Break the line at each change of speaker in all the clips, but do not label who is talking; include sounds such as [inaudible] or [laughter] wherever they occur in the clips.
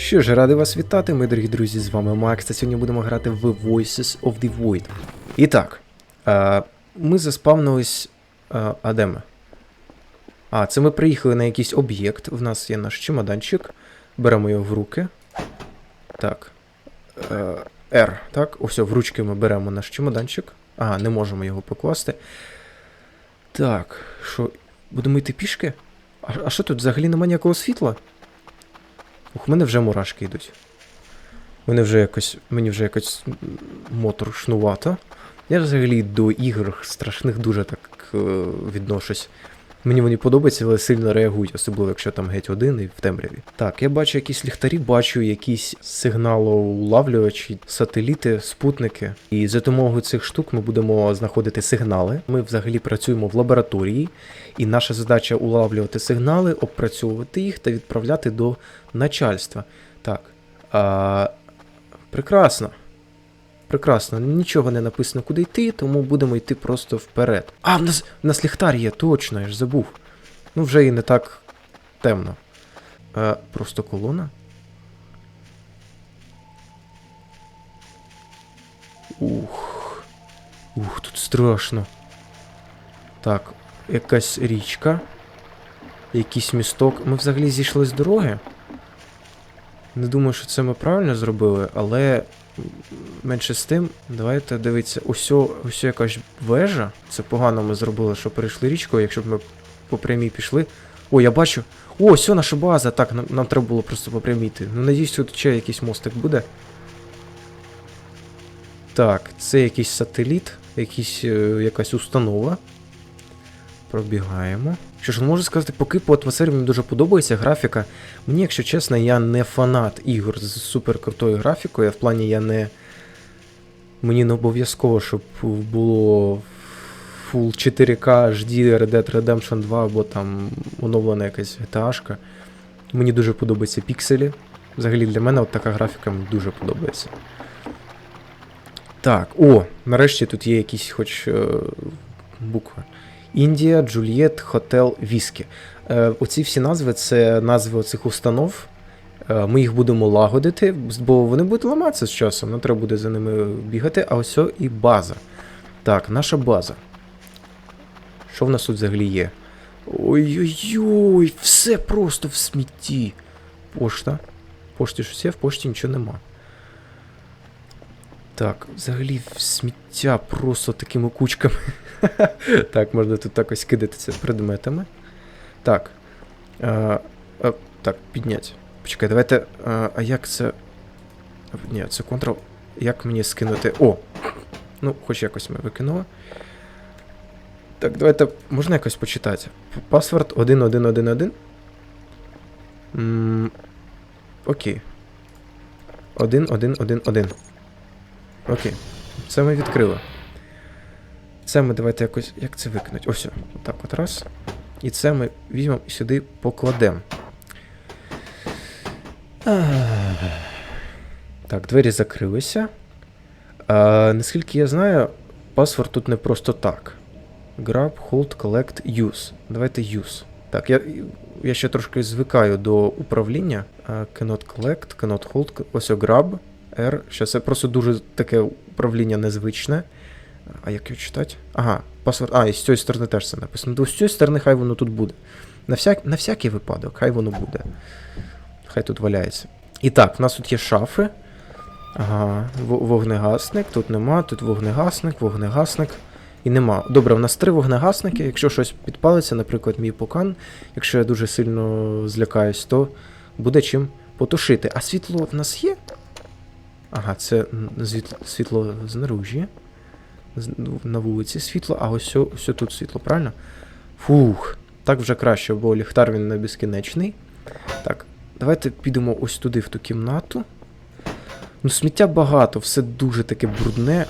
Що ж, радий вас вітати, ми дорогі друзі, з вами Макс, та сьогодні будемо грати в Voices of the Void. І так, е, ми заспавнились. Е, а де ми? А, це ми приїхали на якийсь об'єкт. В нас є наш чемоданчик. Беремо його в руки. Так. Е, R, так? Ось в ручки ми беремо наш чемоданчик. Ага, не можемо його покласти. Так, що, будемо йти пішки? А, а що тут взагалі немає ніякого світла? Ух, мене вже мурашки йдуть. Мене вже якось, мені вже якось моторшнувато. Я взагалі до ігор страшних дуже так е, відношусь. Мені вони подобаються, але сильно реагують, особливо якщо там геть один і в темряві. Так, я бачу якісь ліхтарі, бачу якісь сигналоулавлювачі, сателіти, спутники. І за допомогою цих штук ми будемо знаходити сигнали. Ми взагалі працюємо в лабораторії, і наша задача улавлювати сигнали, опрацьовувати їх та відправляти до начальства. Так. А, прекрасно. Прекрасно, нічого не написано, куди йти, тому будемо йти просто вперед. А, в нас, в нас ліхтар є, точно, я ж забув. Ну, вже і не так темно. А, просто колона. Ух. Ух, тут страшно. Так, якась річка. Якийсь місток. Ми взагалі зійшли з дороги. Не думаю, що це ми правильно зробили, але менше з тим, давайте дивіться, ось ось якась вежа. Це погано ми зробили, що перейшли річку, якщо б ми по прямій пішли. О, я бачу. О, ось наша база. Так, нам, нам треба було просто по. Ну, надіюсь, тут ще якийсь мостик буде. Так, це якийсь сателіт, якийсь, е, якась установа. Пробігаємо. Що ж, можу сказати, поки по атмосфері мені дуже подобається графіка. Мені, якщо чесно, я не фанат ігор з суперкрутою графікою. В плані я не. Мені не обов'язково, щоб було Full 4K HD Red Dead Redemption 2 або там оновлена якась GTA. Мені дуже подобаються пікселі. Взагалі для мене от така графіка мені дуже подобається. Так, о, нарешті тут є якісь хоч е, букви. Індія, Джульєт, Хотел, Віскі. Е, оці всі назви це назви оцих установ. Е, ми їх будемо лагодити, бо вони будуть ламатися з часом, нам треба буде за ними бігати, а ось і база. Так, наша база. Що в нас тут взагалі є? Ой-ой-ой, все просто в смітті. Пошта. Пошті щось є, в пошті нічого нема. Так, взагалі сміття просто такими кучками. [laughs] так, можна тут так кидатися предметами. Так. А, а, так, піднять. Почекай, давайте. А, а як це. Ні, це контрол. Як мені скинути. О! Ну, хоч якось ми викинули. Так, давайте. Можна якось почитати. Паспорт 1111. М, Окей. 1111. Окей. Це ми відкрили. Це ми давайте якось. Як це викинуть? Ось. Отак от раз. І це ми візьмемо і сюди покладемо. Так, двері закрилися. А, наскільки я знаю, паспорт тут не просто так. Grab, hold, collect, use. Давайте use. Так, я, я ще трошки звикаю до управління. А, cannot collect, cannot hold. Ось grab, R. Що це просто дуже таке управління незвичне. А як його читати? Ага, паспорт. А, і з цієї сторони теж це написано. То з цієї сторони хай воно тут буде. На, всяк... На всякий випадок, хай воно буде. Хай тут валяється. І так, в нас тут є шафи. Ага, вогнегасник, тут нема, тут вогнегасник, вогнегасник. І нема. Добре, в нас три вогнегасники. Якщо щось підпалиться, наприклад, мій покан, якщо я дуже сильно злякаюсь, то буде чим потушити. А світло в нас є? Ага, це світло знаружі. Ну, На вулиці світло, а ось, ось тут світло, правильно? Фух, так вже краще, бо ліхтар він не безкінечний. Так, давайте підемо ось туди, в ту кімнату. Ну, сміття багато, все дуже таке брудне.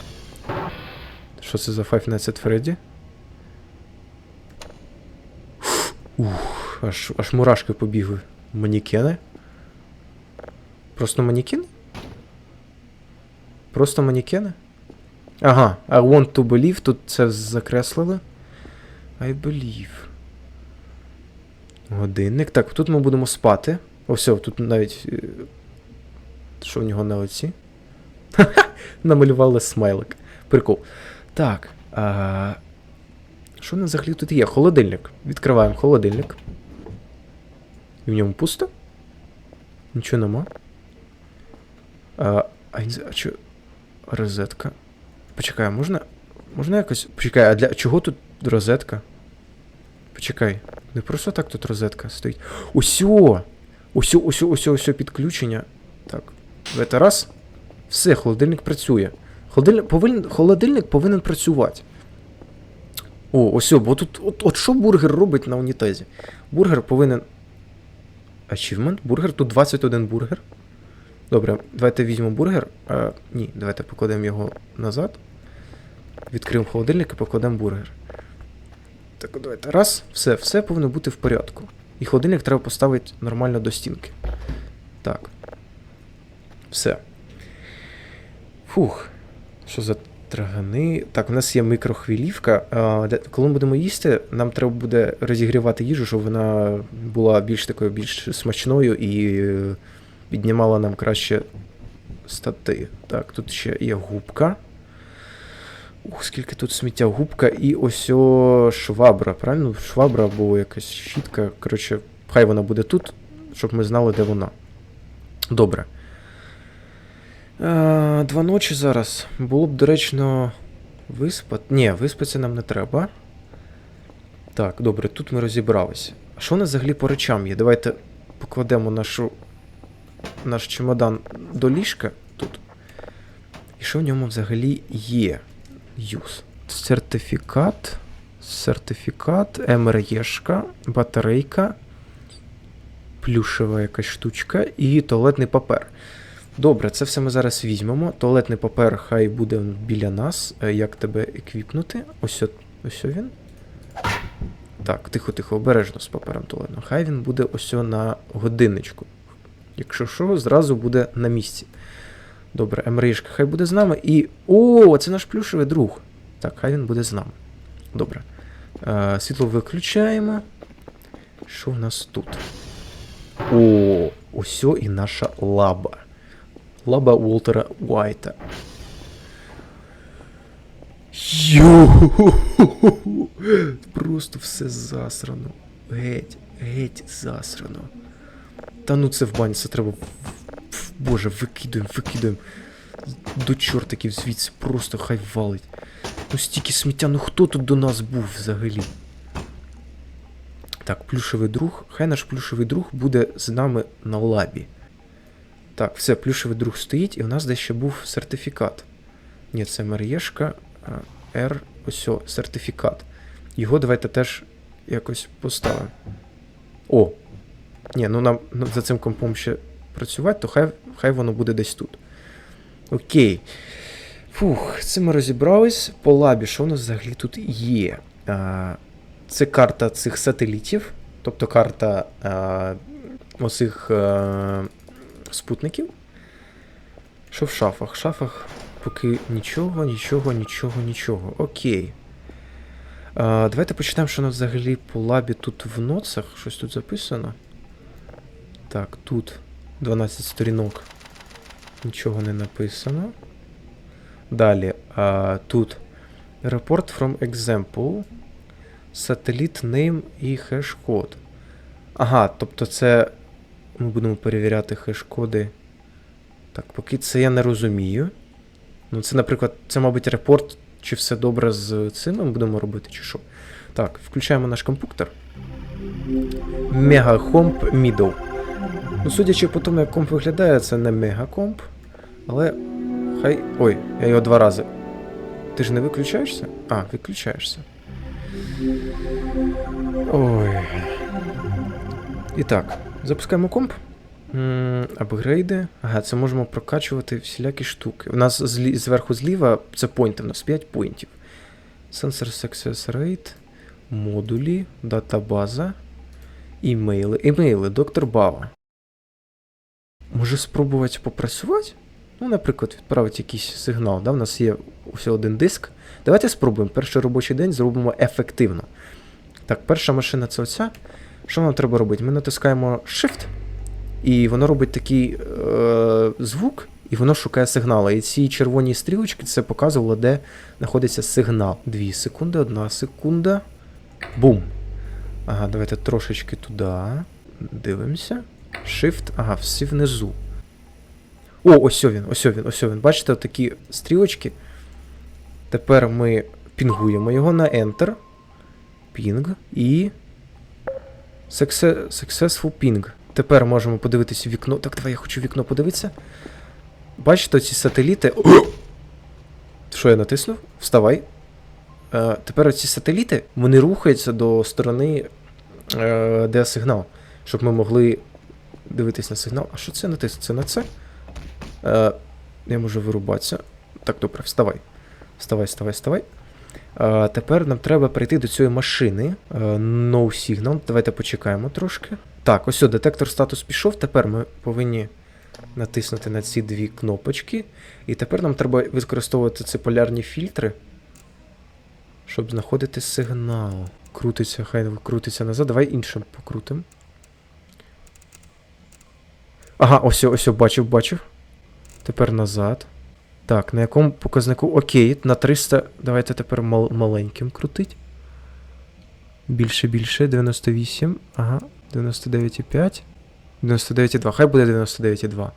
Що це за Five Nights at Freddy? Ух, аж, аж мурашки побігли. Манікени? Просто манікени? Просто манікени? Ага, I want to believe, тут це закреслили. I believe. Годинник. Так, тут ми будемо спати. О, все, тут навіть е, Що в нього на оці? [laughs] Намалювали смайлик. Прикол. Так. А... Що в нас взагалі тут є? Холодильник. Відкриваємо холодильник. І в ньому пусто? Нічого нема. А, а, а чо... Розетка. Почекай, можна. Можна якось. Почекай, а для чого тут розетка? Почекай. Не просто так тут розетка стоїть. Усьо! Усьо, усьо, усьо, усьо підключення. Так. Давайте раз. Все, холодильник працює. Холодильник повинен, холодильник повинен працювати. О, ось, бо тут. От, от що бургер робить на унітазі? Бургер повинен. Achievement? Бургер? Тут 21 бургер. Добре, давайте візьмемо бургер. А, ні, давайте покладемо його назад. Відкриємо холодильник і покладемо бургер. Так, давайте. Раз, все, все повинно бути в порядку. І холодильник треба поставити нормально до стінки. Так. Все. Фух. Що за трагани? Так, у нас є микрохвилівка. А, де- коли ми будемо їсти, нам треба буде розігрівати їжу, щоб вона була більш такою, більш смачною і е, піднімала нам краще стати. Так, тут ще є губка. Ух, скільки тут сміття, губка і ось о швабра, правильно? Швабра або якась щітка. Коротше, хай вона буде тут, щоб ми знали, де вона. Добре. Е, два ночі зараз. Було б доречно виспати. Ні, виспатися нам не треба. Так, добре, тут ми розібралися. А що у нас взагалі по речам є? Давайте покладемо нашу, наш чемодан до ліжка тут. І що в ньому взагалі є? Юз. Сертифікат. Сертифікат, МРЄшка, батарейка, плюшева якась штучка і туалетний папер. Добре, це все ми зараз візьмемо. Туалетний папер хай буде біля нас. Е, Як тебе еквіпнути? Ось, ось він. Так, тихо-тихо, обережно з папером туалетним. Хай він буде ось на годинничку. Якщо що, зразу буде на місці. Добре, МРІшка хай буде з нами. І. О, це наш плюшевий друг. Так, хай він буде з нами. Добре. Е, світло виключаємо. Що в нас тут? О, ось і наша лаба. Лаба Уолтера Уайта. Йо! Просто все засрано. Геть, геть засрано. Та ну це в бані, це треба. Боже, викидуємо, викидуємо. До чортиків звідси просто хай валить. Ну стільки сміття, ну хто тут до нас був взагалі? Так, плюшевий друг. Хай наш плюшевий друг буде з нами на лабі. Так, все, плюшевий друг стоїть, і в нас десь ще був сертифікат. Ні, це Мар'єшка. R, ось, сертифікат. Його давайте теж якось поставимо. О! Ні, ну нам ну, за цим компом ще працювати, то хай, хай воно буде десь тут. Окей. Фух, це ми розібрались. По лабі, що у нас взагалі тут є? А, це карта цих сателітів, тобто карта а, оцих а, спутників. Що в шафах? В шафах поки нічого, нічого, нічого, нічого. Окей. А, давайте почитаємо, що у нас взагалі по лабі тут в ноцах. Щось тут записано. Так, тут 12 сторінок. Нічого не написано. Далі. А, тут Report from example. Сателіт name і хеш-код. Ага, тобто це. Ми будемо перевіряти хеш-коди. Так, поки це я не розумію. Ну, це, наприклад, це, мабуть, репорт, чи все добре з цим ми будемо робити, чи що. Так, включаємо наш комп'ютер. Мегахомп Middle. Ну, судячи по тому, як комп виглядає, це не мегакомп. Але. Хай. Ой, я його два рази. Ти ж не виключаєшся? А, виключаєшся. Ой. І так, запускаємо комп. Апгрейди. Ага, це можемо прокачувати всілякі штуки. У нас злі, зверху зліва це поінти, у нас 5 поінтів. Sensor Success Rate, модулі, датабаза, імейли. Імейли, доктор Бава. Може спробувати попрацювати? Ну, наприклад, відправити якийсь сигнал. Да? У нас є всього один диск. Давайте спробуємо. Перший робочий день зробимо ефективно. Так, перша машина це оця. Що нам треба робити? Ми натискаємо Shift і воно робить такий е, звук, і воно шукає сигнали. І ці червоні стрілочки це показувало, де знаходиться сигнал. Дві секунди, одна секунда. Бум. Ага, давайте трошечки туди. Дивимося. Shift. Ага, всі внизу. О, ось він, ось він, ось він. Бачите, такі стрілочки. Тепер ми пінгуємо його на Enter. Ping і. Successful ping. Тепер можемо подивитися вікно. Так, давай я хочу вікно подивитися. Бачите, ці сателіти. Що я натиснув? Вставай. Е, тепер ці сателіти вони рухаються до сторони, е, де сигнал. Щоб ми могли дивитись на сигнал. А що це натиснути? На це? Е, я можу вирубатися. Так, добре, вставай. Вставай, вставай, вставай. Е, тепер нам треба прийти до цієї машини. Е, no signal. Давайте почекаємо трошки. Так, ось детектор статус пішов. Тепер ми повинні натиснути на ці дві кнопочки. І тепер нам треба використовувати ці полярні фільтри, щоб знаходити сигнал. Крутиться, хай крутиться назад. Давай іншим покрутимо. Ага, ось, ось, бачив, бачив. Тепер назад. Так, на якому показнику? Окей, на 300. Давайте тепер мал маленьким крутить. Більше, більше. 98. Ага. 99,5. 99,2. Хай буде 99,2.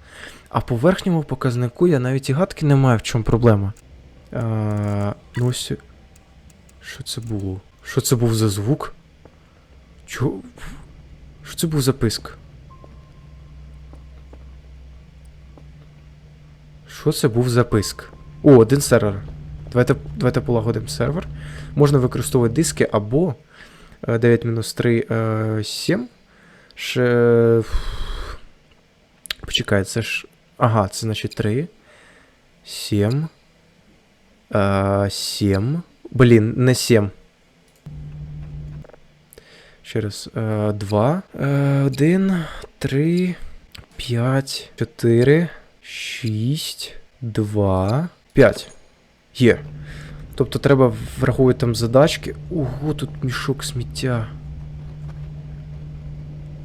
А по верхньому показнику я навіть і гадки не маю, в чому проблема. А, ну ось. Що це було? Що це був за звук? Чого? Що це був за писк? Що це був за писк? О, один сервер. Давайте, давайте полагодимо сервер. Можна використовувати диски або е, 9-3 е, 7. Ще... Почекай, це ж. Ага, це значить 3. 7. Е, 7. Блін, не 7. Ще раз. Е, 2. Е, 1, 3, 5, 4. 6, 2, 5. Є. Тобто треба враховувати там задачки. Ого, тут мішок сміття.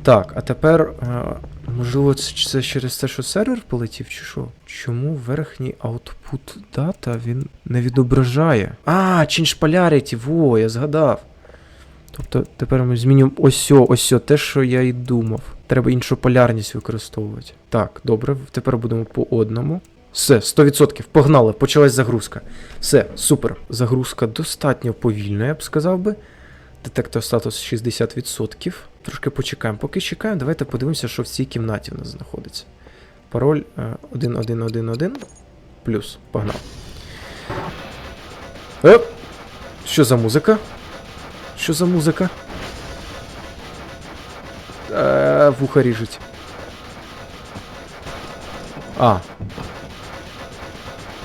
Так, а тепер. е, можливо, це, це через те, що сервер полетів, чи що? Чому верхній output data він не відображає? А, change polarity, во, я згадав. Тобто тепер ми змінюємо ось ось те, що я і думав. Треба іншу полярність використовувати. Так, добре, тепер будемо по одному. Все, 100%, погнали, почалась загрузка. Все, супер. Загрузка достатньо повільна, я б сказав би. Детектор статус 60%. Трошки почекаємо. Поки чекаємо, давайте подивимося, що в цій кімнаті в нас знаходиться. Пароль е, 1111 плюс. Погнав. Оп! Що за музика? Що за музика? Е, вуха ріжуть. А.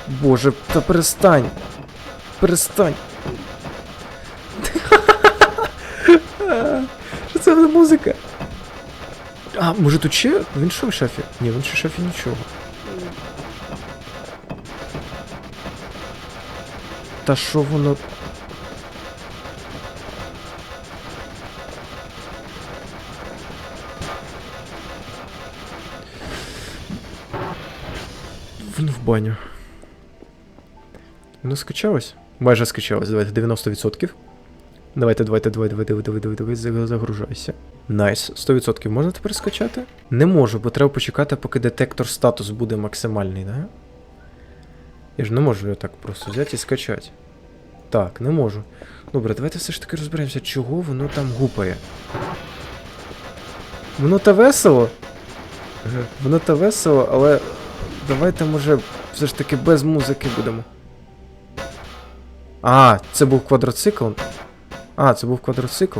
Боже, та перестань. Перестань. [laughs] Що це за музика? А, може тут ще в іншому шафі? Ні, в іншому шафі нічого. Та що воно. баню. Воно скачалось? Майже скачалось, давайте 90%. Давайте, давайте, давайте, давайте, давайте, давайте, давайте, заг- загружайся. Найс, 100% можна тепер скачати? Не можу, бо треба почекати, поки детектор статус буде максимальний, да? Я ж не можу його так просто взяти і скачати. Так, не можу. Добре, давайте все ж таки розберемося, чого воно там гупає. Воно та весело. Е, Воно та весело, але давайте, може, все ж таки без музики будемо. А, це був квадроцикл. А, це був квадроцикл.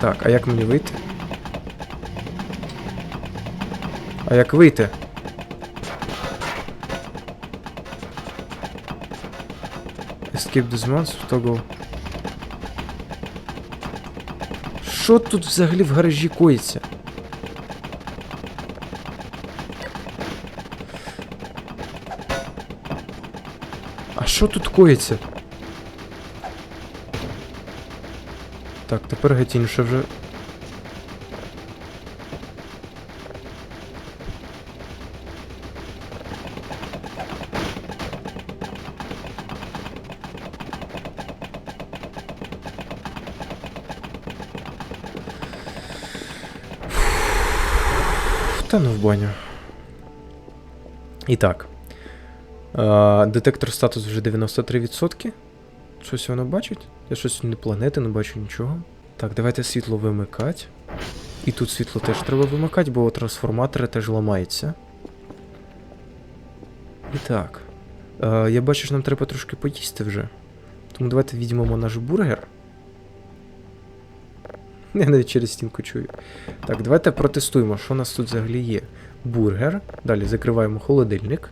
Так, а як мені вийти? А як вийти? Escape this monster, toggle. Що тут взагалі в гаражі коїться? А що тут коїться? Так, тепер геть інше вже. Баню. І так. Е, детектор статус вже 93%. Щось воно бачить? Я щось не планети, не бачу нічого. Так, давайте світло вимикати. І тут світло теж треба вимикати, бо трансформатори теж ламаються. І так. Е, я бачу, що нам треба трошки поїсти вже. Тому давайте візьмемо наш бургер. [laughs] Я навіть через стінку чую. Так, давайте протестуємо, що у нас тут взагалі є. Бургер. Далі закриваємо холодильник.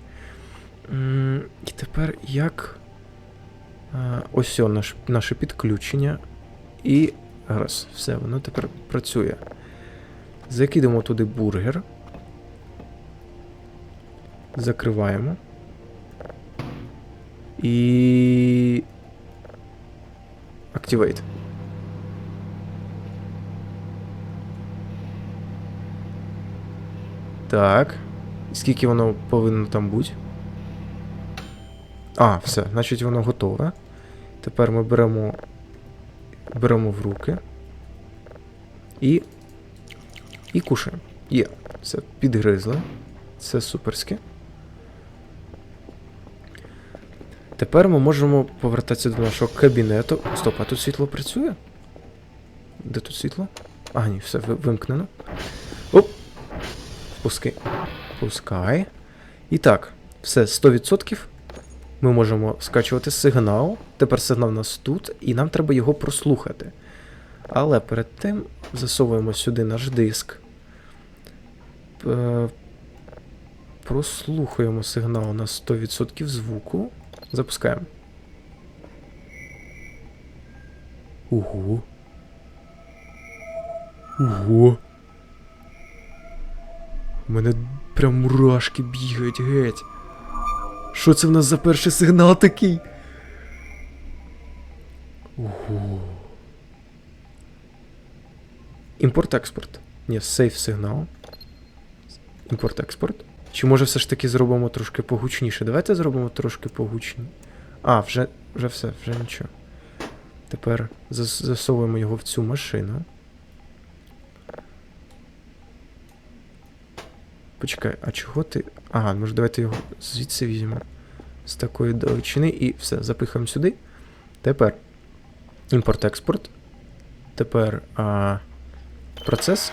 І тепер як. Ось о, наш, наше підключення. І. Раз, все, воно тепер працює. Закидемо туди бургер. Закриваємо. І. Activate. Так. Скільки воно повинно там бути? А, все, значить воно готове. Тепер ми беремо. Беремо в руки. І. І кушаємо. Є. Все, підгризли. Це суперське. Тепер ми можемо повертатися до нашого кабінету. Стоп, а тут світло працює? Де тут світло? А, ні, все вимкнено. Пускай. Пускай. І так, все, 100%. Ми можемо скачувати сигнал. Тепер сигнал у нас тут, і нам треба його прослухати. Але перед тим засовуємо сюди наш диск. Е, Прослухаємо сигнал на 100% звуку. Запускаємо. Ого. Ого. У мене прям мурашки бігають геть. Що це в нас за перший сигнал такий? Ого. Імпорт-експорт. Ні, сейф сигнал. Імпорт-експорт. Чи може все ж таки зробимо трошки погучніше? Давайте зробимо трошки погучніше. А, вже, вже все, вже нічого. Тепер засовуємо його в цю машину. Почекай, а чого ти. Ага, може давайте його звідси візьмемо. З такої далечини і все, запихаємо сюди. Тепер імпорт-експорт. Тепер а, процес.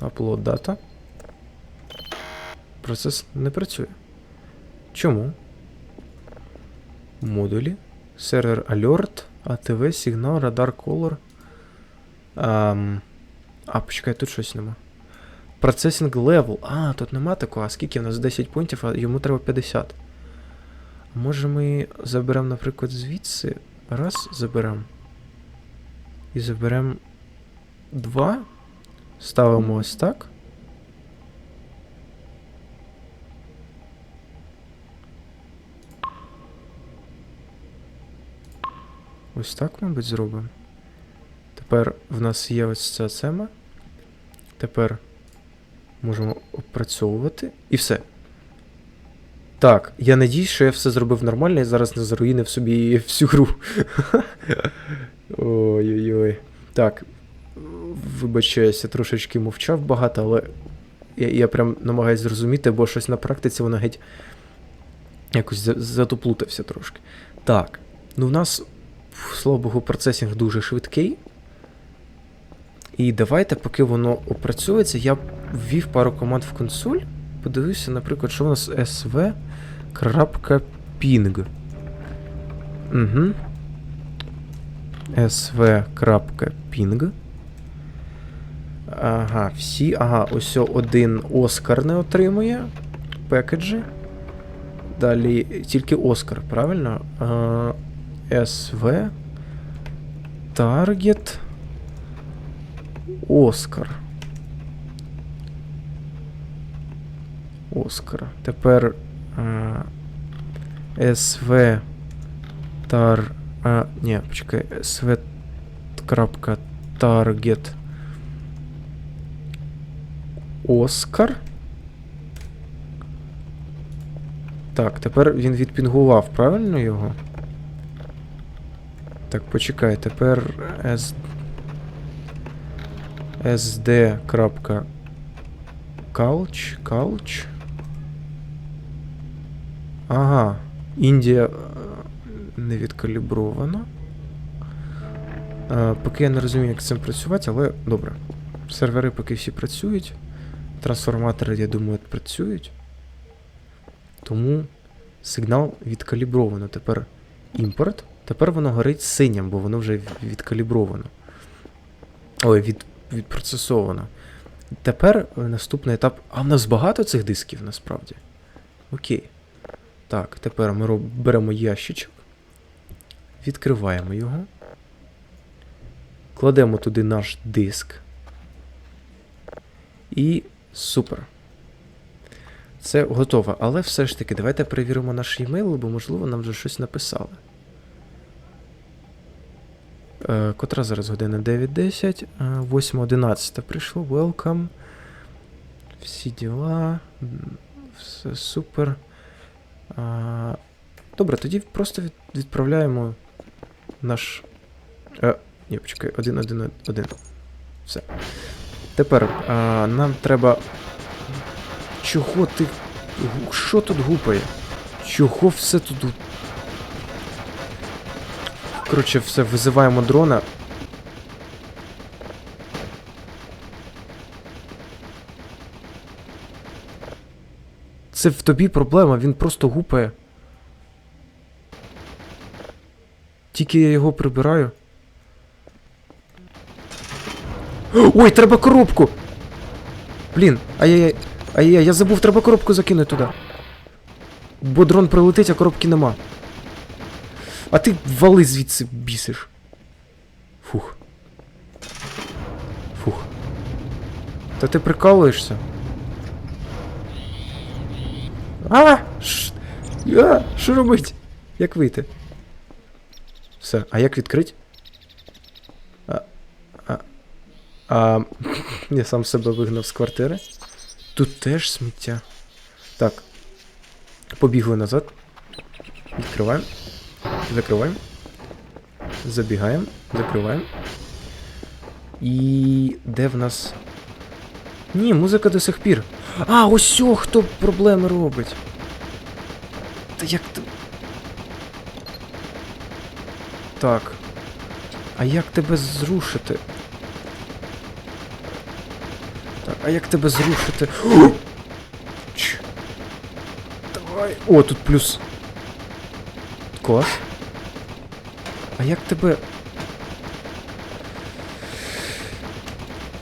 Upload data. Процес не працює. Чому? Модулі. Сервер Alert, ATV, сигнал, радар, color. Ам, а, почекай, тут щось нема. Процесінг левел. А, тут нема такого. А скільки в нас 10 пунктів, а йому треба 50. Може ми заберемо, наприклад, звідси. Раз, заберемо. І заберемо 2. Ставимо ось так. Ось так, мабуть, зробимо. Тепер в нас є ось ця тема. Тепер можемо опрацьовувати. І все. Так, я надіюсь, що я все зробив нормально і зараз не заруїнив собі всю гру. Ой-ой-ой. Так. Вибачаюся, трошечки мовчав багато, але я, я прям намагаюсь зрозуміти, бо щось на практиці воно геть якось затоплутався трошки. Так. Ну, в нас, слава Богу, процесінг дуже швидкий. І давайте, поки воно опрацьовується, я ввів пару команд в консоль. Подивився, наприклад, що у нас sv.ping. Угу. sv.ping. Ага, всі. Ага, ось один Оскар не отримує. Пекеджі. Далі тільки Оскар, правильно? А, SV. Target. Оскар. Оскар. Тепер а, СВ Тар. А, ні, почекай, СВ таргет. Оскар. Так, тепер він відпінгував, правильно його? Так, почекай, тепер S... SD. Couch, couch. Ага. Індія е, не відкалібрована. Е, Поки я не розумію, як з цим працювати, але добре. Сервери поки всі працюють. Трансформатори, я думаю, працюють. Тому сигнал відкалібровано. Тепер імпорт. Тепер воно горить синім, бо воно вже відкалібровано. Ой, від, відпроцесовано. Тепер е, наступний етап. А в нас багато цих дисків насправді. Окей. Так, тепер ми беремо ящичок. Відкриваємо його. Кладемо туди наш диск. І супер. Це готово. Але все ж таки, давайте перевіримо наш емейл, бо, можливо, нам вже щось написали. Е, котра зараз година 9.10. Е, 8.11 прийшло. Welcome. Всі діла. Все супер. А, добре, тоді просто від, відправляємо наш. Е, ні, почекай, один, один, один. Все. Тепер а, нам треба. Чого ти. Що тут гупає? Чого все тут. Коротше, все, визиваємо дрона. Це в тобі проблема, він просто гупає. Тільки я його прибираю. Ой, треба коробку! Блін, ай-яй-яй, ай-яй, я забув, треба коробку закинути туди. Бо дрон прилетить, а коробки нема. А ти вали звідси бісиш. Фух. Фух. Та ти прикалуєшся? А! Ш... Що робить? Як вийти? Все, а як відкрить? А. А. а... Я сам себе вигнав з квартири. Тут теж сміття. Так. Побігли назад. Відкриваємо. Закриваємо. Забігаємо. Закриваємо. І. де в нас. Ні, музика до сих пір. А, ось хто проблеми робить. Та як ти. Так. А як тебе зрушити? Так, а як тебе зрушити? Ч. Давай. О, тут плюс. Клас. А як тебе.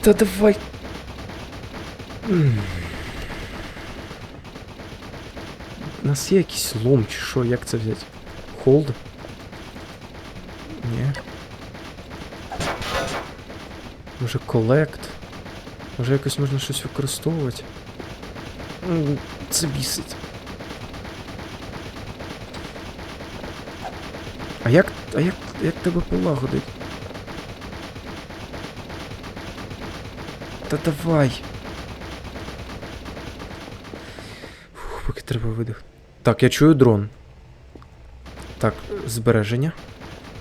Та давай. М. У нас є якийсь лом чи що, як це взяти? Холд? Ні. Може колект? Може якось можна щось використовувати? Це бісить. А як. А як, як тебе полагодить? Та давай. Фух, поки треба видих. Так, я чую дрон. Так, збереження.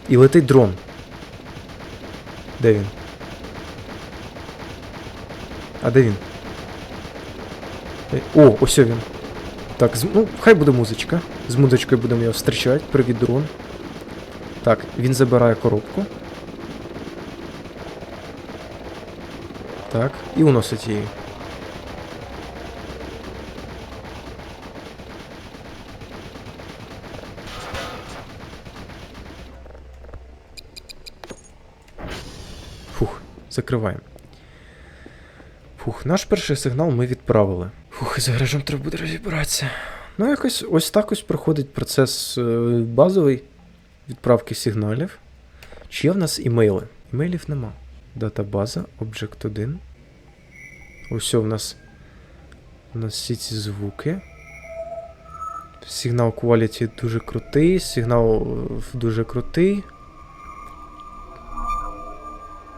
І летить дрон. Де він? А де він? Е, О, ось він. Так, ну, хай буде музичка. З музичкою будемо його зустрічати. Привіт, дрон. Так, він забирає коробку. Так, і уносить її. Фух, закриваємо. Фух, наш перший сигнал ми відправили. Фух, з гаражем треба буде розібратися. Ну, якось ось так ось проходить процес е, базовий відправки сигналів. Чи є в нас імейли? Імейлів нема. Датабаза, Object 1. Ось у нас. У нас всі ці звуки. Сигнал quality дуже крутий, сигнал е, дуже крутий.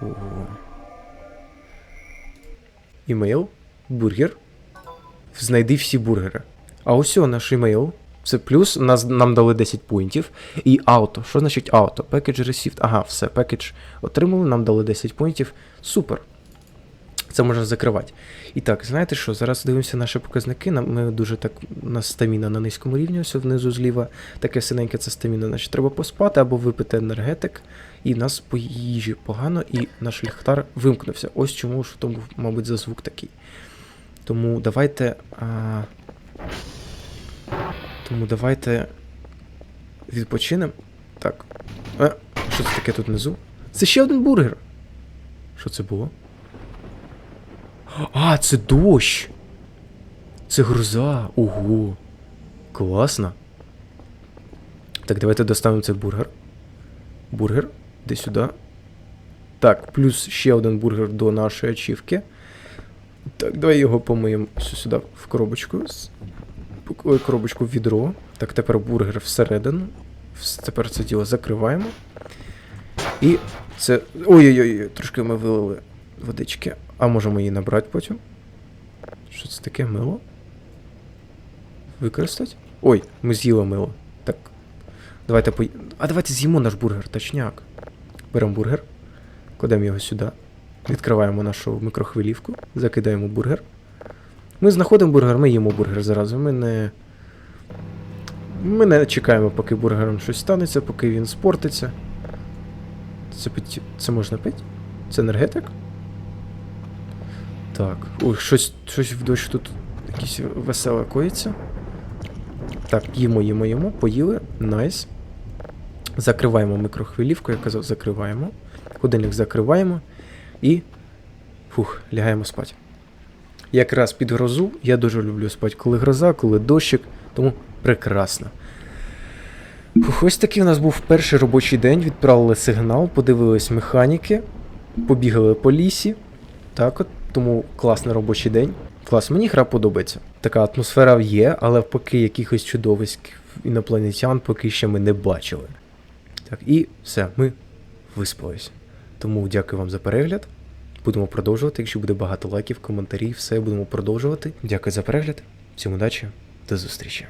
Ого. Імейл, бургер. Знайди всі бургери. А ось наш імейл. Це плюс, нас, нам дали 10 пунктів. І ауто. Що значить ауто? Package received. Ага, все, package отримали, нам дали 10 пунктів. Супер. Це можна закривати. І так, знаєте що? Зараз дивимося наші показники. Ми дуже так. У нас стаміна на низькому рівні, ось внизу зліва. Таке синеньке це стаміна, значить треба поспати або випити енергетик. І нас по їжі погано, і наш ліхтар вимкнувся. Ось чому ж тому, мабуть, за звук такий. Тому давайте. А... Тому давайте відпочинемо. Так. Е, що це таке тут внизу? Це ще один бургер. Що це було? А, це дощ. Це гроза. Ого. Класно. Так, давайте доставимо цей бургер. Бургер. Іди сюди. Так, плюс ще один бургер до нашої ачівки. Так, давай його помиємо сюди в коробочку. Ой, коробочку в відро. Так, тепер бургер всередину. Тепер це діло закриваємо. І це. Ой-ой-ой, трошки ми вилили водички. А можемо її набрати потім. Що це таке мило? Використати? Ой, ми з'їли мило. Так. Давайте по... А давайте з'їмо наш бургер, точняк. Беремо бургер, кладемо його сюди. Відкриваємо нашу мікрохвилівку, закидаємо бургер. Ми знаходимо бургер, ми їмо бургер зразу. Ми не. Ми не чекаємо, поки бургером щось станеться, поки він спортиться. Це, пить... це можна пити? Це енергетик? Так. Ой, щось, щось в дощ тут якесь веселе коїться. Так, їмо, їмо, їмо, поїли. Найс. Закриваємо мікрохвилівку, я казав, закриваємо. Годинник закриваємо. І. Фух, лягаємо спати. Якраз під грозу я дуже люблю спати, коли гроза, коли дощик, тому прекрасно. Фух, ось такий у нас був перший робочий день. Відправили сигнал, подивились механіки, побігали по лісі. Так от, тому класний робочий день. Клас, мені гра подобається. Така атмосфера є, але поки якихось чудовиськ інопланетян поки ще ми не бачили. Так, і все, ми виспались. Тому дякую вам за перегляд. Будемо продовжувати. Якщо буде багато лайків, коментарів, все будемо продовжувати. Дякую за перегляд. Всім удачі, до зустрічі.